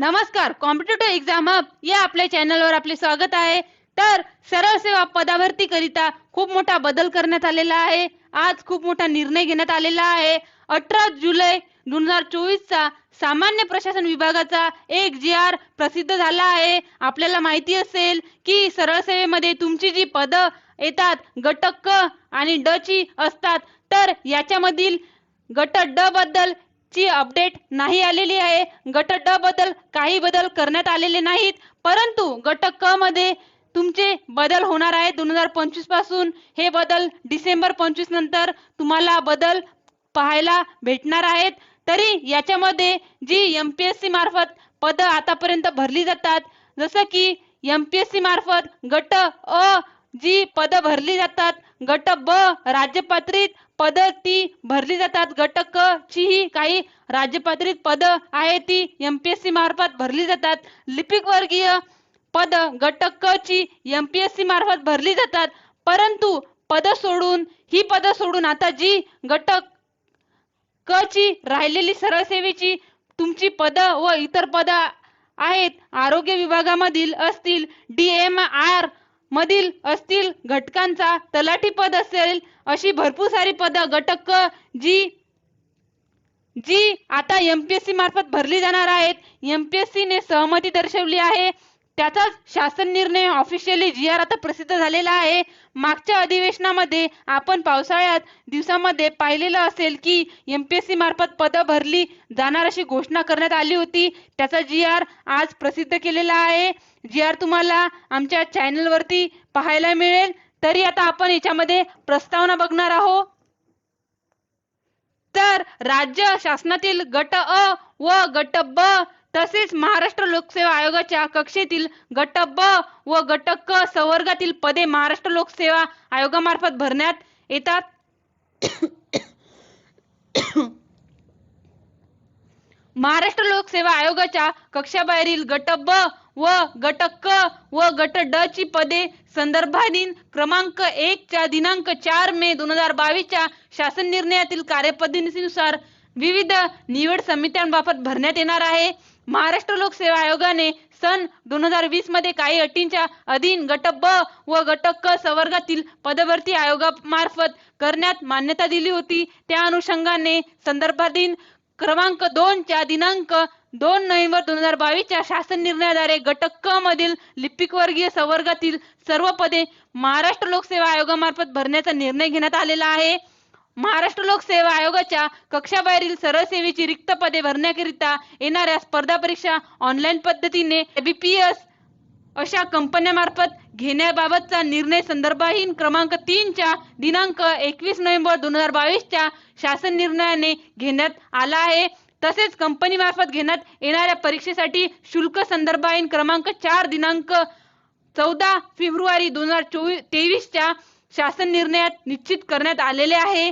नमस्कार competitive exam hub या आपल्या चॅनलवर आपले स्वागत आहे. तर सरळ सेवा पदाभरती करिता खूप मोठा बदल करण्यात आलेला आहे. आज खूप मोठा निर्णय घेण्यात आलेला आहे. अठरा जुलै दोन हजार चोवीस चा सामान्य प्रशासन विभागाचा एक जी आर प्रसिद्ध झाला आहे. आपल्याला माहिती असेल की सरळ सेवेमध्ये तुमची जी पद येतात गट क आणि ड ची असतात तर याच्यामधील गट ड बद्दल ची अपडेट नाही आलेली आहे. गट ड बद्दल काही बदल करण्यात आलेले नाहीत. परंतु गट क मध्ये तुमचे बदल होणार आहेत. दोन हजार पंचवीसपासून हे बदल डिसेंबर पंचवीस नंतर तुम्हाला बदल पाहायला भेटणार आहेत. तरी याच्यामध्ये जी एम पी एस सी मार्फत पद आतापर्यंत भरली जातात जसं की एम पी एस सी मार्फत गट अ जी पद भरली जातात गट ब राज्य पातळीत पद ती भरली जातात. गट क ची ही काही राज्यपातळीत पद आहे ती एम पी एस सी मार्फत भरली जातात. लिपिक वर्गीय पद गट क ची एम पी एस सी मार्फत भरली जातात. परंतु पद सोडून ही पद सोडून आता जी गट क ची राहिलेली सरळ सेवेची तुमची पद व इतर पद आहेत आरोग्य विभागामधील असतील डी एम आर मधील असतील घटकांचा तलाठी पद असेल अशी भरपूर सारी पद घटक जी जी आता एमपीएससी मार्फत भरली जाणार आहेत. एमपीएससी ने सहमती दर्शवली आहे. त्याचाच शासन निर्णय ऑफिशियली जी आर आता प्रसिद्ध झालेला आहे. मागच्या अधिवेशनामध्ये आपण पावसाळ्यात दिवसामध्ये पाहिलेलं असेल की एमपीएससी मार्फत पद भरली जाणार अशी घोषणा करण्यात आली होती. त्याचा जी आर आज प्रसिद्ध केलेला आहे. जी आर तुम्हाला आमच्या चॅनलवरती पाहायला मिळेल. तरी आता आपण याच्यामध्ये प्रस्तावना बघणार आहोत. तर राज्य शासनातील गट अ व गट ब तसेच महाराष्ट्र लोकसेवा आयोगाच्या कक्षेतील गट ब व गट क संवर्गातील पदे महाराष्ट्र लोकसेवा आयोगामार्फत भरण्यात येतात. महाराष्ट्र लोकसेवा आयोगाच्या कक्षाबाहेरील गट ब व गट क व गट ड ची पदे संदर्भाधीन क्रमांक एक च्या दिनांक चार मे दोन हजार बावीसच्या शासन निर्णयातील कार्यपद्धतीनुसार विविध निवड समित्यांबाबत भरण्यात येणार आहे. महाराष्ट्र लोकसेवा आयोगाने सन दोन हजार वीसमध्ये काही अटींच्या अधीन गट ब व गट क संवर्गातील पदभरती आयोगामार्फत करण्यात मान्यता दिली होती. त्या अनुषंगाने संदर्भाधीन क्रमांक दोन च्या दिनांक दोन नोव्हेंबर दोन हजार बावीसच्या शासन निर्णयाद्वारे गट क मधील लिपिक वर्गीय संवर्गातील सर्व पदे महाराष्ट्र लोकसेवा आयोगामार्फत भरण्याचा निर्णय घेण्यात आलेला आहे. महाराष्ट्र लोकसेवा आयोगाच्या कक्षाबाहेरील सरळ सेवेची रिक्त पदे भरण्याकरिता येणाऱ्या स्पर्धा परीक्षा ऑनलाईन पद्धतीने बीपीएस अशा कंपन्यामार्फत घेण्याबाबतचा निर्णय संदर्भाहीन क्रमांक तीनच्या दिनांक एकवीस नोव्हेंबर दोन हजार बावीसच्या शासन निर्णयाने घेण्यात आला आहे. तसेच कंपनीमार्फत घेण्यात येणाऱ्या परीक्षेसाठी शुल्क संदर्भाहीन क्रमांक चार दिनांक चौदा फेब्रुवारी दोन हजार चोवीस तेवीसच्या शासन निर्णयात निश्चित करण्यात आलेले आहे.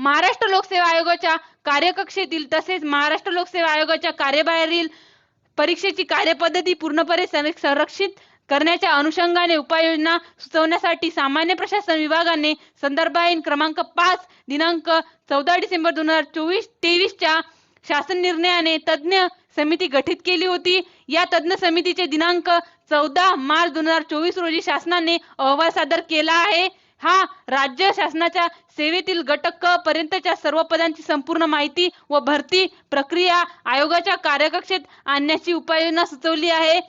महाराष्ट्र लोकसेवा आयोगाच्या कार्यकक्षेतील तसेच महाराष्ट्र लोकसेवा आयोगाच्या कार्यबाहेरील परीक्षेची कार्यपद्धती पूर्णपणे संरक्षित करण्याच्या अनुषंगाने उपाययोजना सुचवण्यासाठी सामान्य प्रशासन विभागाने संदर्भाहीन क्रमांक पाच दिनांक चौदा डिसेंबर दोन हजार चोवीस तेवीसच्या शासन निर्णयाने तज्ज्ञ समिती गठीत केली होती. या तज्ज्ञ समितीचे दिनांक चौदा मार्च दोन हजार चोवीस रोजी शासनाने अहवाल सादर केला आहे. हा राज्य शासनाच्या सेवेतील गट क पर्यंतच्या सर्व पदांची संपूर्ण माहिती व भरती प्रक्रिया आयोगाच्या कार्यकक्षेत आणण्याची उपाययोजना सुचवली आहे.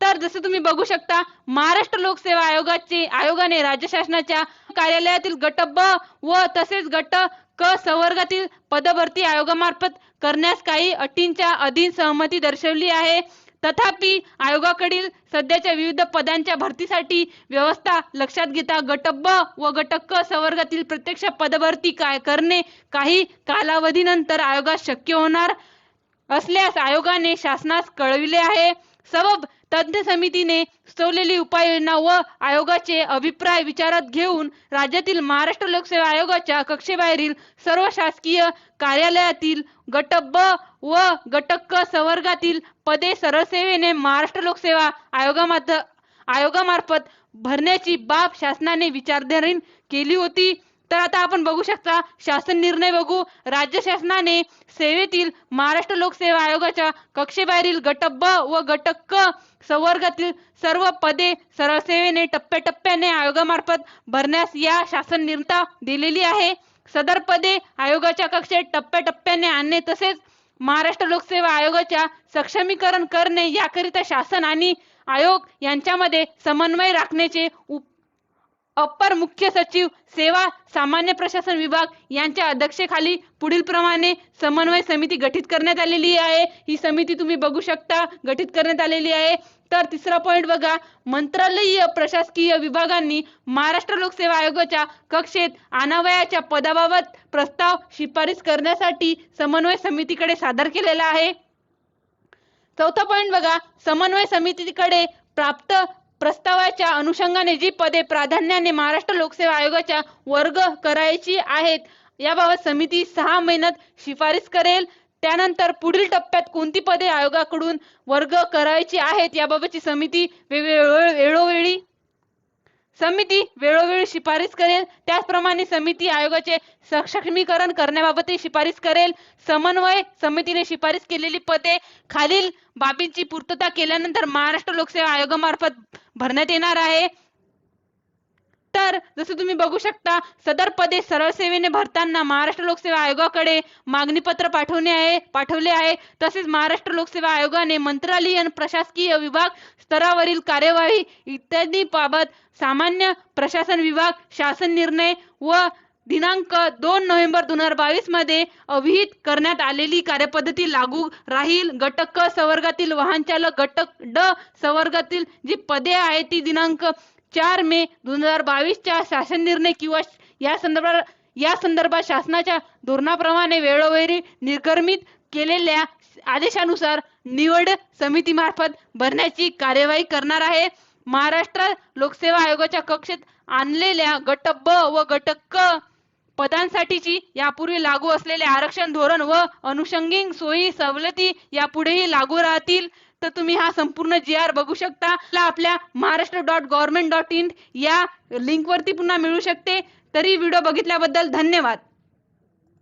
तर जसं तुम्ही बघू शकता महाराष्ट्र लोकसेवा आयोगाचे आयोगाने राज्य शासनाच्या कार्यालयातील गट ब व तसेच गट क संवर्गातील पदभरती आयोगामार्फत करण्यास काही अटींच्या अधीन सहमती दर्शवली आहे. तथापि आयोगाकडील सध्याच्या विविध पदांच्या भरतीसाठी व्यवस्था लक्षात घेता गट ब व गट क संवर्गातील प्रत्यक्ष पदभरती काय करणे काही कालावधीनंतर आयोगास शक्य होणार असल्यास आयोगाने शासनास कळविले आहे. सबब तज्ञ समितीने सुचवलेली उपाययोजना व आयोगाचे अभिप्राय विचारात घेऊन राज्यातील महाराष्ट्र लोकसेवा आयोगाच्या कक्षेबाहेरील सर्व शासकीय कार्यालयातील गट ब व गट क संवर्गातील पदे सरळसेवेने महाराष्ट्र लोकसेवा आयोगामार्फत आयोगामार्फत भरण्याची बाब शासनाने विचारधारीन केली होती. तर आता आपण बघू शकता शासन निर्णय बघू. राज्य शासनाने सेवेतील महाराष्ट्र लोकसेवा आयोगाच्या कक्षेबाहेरील गट ब व गट क संवर्गातील सर्व पदे सरळ सेवेने टप्प्याटप्प्याने आयोगामार्फत भरण्यास या शासन निर्णता दिलेली आहे. सदर पदे आयोगाच्या कक्षेत टप्प्याटप्प्याने आणणे तसेच महाराष्ट्र लोकसेवा आयोगाच्या सक्षमीकरण करणे याकरिता शासन आणि आयोग यांच्यामध्ये समन्वय राखण्याचे उप अप्पर मुख्य सचिव सेवा सामान्य प्रशासन विभाग यांच्या अध्यक्षेखाली पुढील प्रमाणे समन्वय समिती गठीत करण्यात आलेली आहे. ही समिती तुम्ही बघू शकता गठीत करण्यात आलेली आहे. तर तिसरा पॉइंट बघा मंत्रालयीय प्रशासकीय विभागांनी महाराष्ट्र लोकसेवा आयोगाच्या कक्षेत आणावयाच्या पदाबाबत प्रस्ताव शिफारस करण्यासाठी समन्वय समितीकडे सादर केलेला आहे. चौथा पॉइंट बघा समन्वय समितीकडे प्राप्त प्रस्तावाच्या अनुषंगाने जी पदे प्राधान्याने महाराष्ट्र लोकसेवा आयोगाच्या वर्ग करायची आहेत याबाबत समिती सहा महिन्यात शिफारस करेल. त्यानंतर पुढील टप्प्यात कोणती पदे आयोगाकडून वर्ग करायची आहेत याबाबतची समिती वेगवेगळ्या वेळोवेळी समिती वेळोवेळी शिफारस करेल. त्याचप्रमाणे समिती आयोगाचे सक्षमीकरण करण्याबाबतही शिफारस करेल. समन्वय समितीने शिफारस केलेली पदे खालील बाबींची पूर्तता केल्यानंतर महाराष्ट्र लोकसेवा आयोगामार्फत भरण्यात येणार आहे. तर जसं तुम्ही बघू शकता सदर पदे सरळ सेवेने भरताना महाराष्ट्र लोकसेवा आयोगाकडे मागणी पत्र पाठवणे आहे पाठवले आहे. तसेच महाराष्ट्र लोकसेवा आयोगाने मंत्रालयीन प्रशासकीय विभाग स्तरावरील कार्यवाही इत्यादी बाबत सामान्य प्रशासन विभाग शासन निर्णय व दिनांक दोन नोव्हेंबर दोन हजार बावीसमध्ये अविहित करण्यात आलेली कार्यपद्धती लागू राहील. गट क संवर्गातील वाहन चालक गट ड संवर्गातील जी पदे आहेत ती दिनांक चार मे दोन हजार बावीसच्या शासन निर्णय किंवा या संदर्भात या संदर्भात शासनाच्या धोरणाप्रमाणे वेळोवेळी निर्गमित केलेल्या आदेशानुसार निवड समितीमार्फत भरण्याची कार्यवाही करणार आहे. महाराष्ट्र लोकसेवा आयोगाच्या कक्षेत आणलेल्या गट ब व गट क पदांसाठीची यापूर्वी लागू असलेले आरक्षण धोरण व अनुषंगिक सोयी सवलती यापुढेही लागू राहतील. तर तुम्ही हा संपूर्ण जी आर बघू शकता. आपल्या Maharashtra dot government dot in या लिंकवरती पुन्हा मिळू शकते. तरी व्हिडिओ बघितल्याबद्दल धन्यवाद.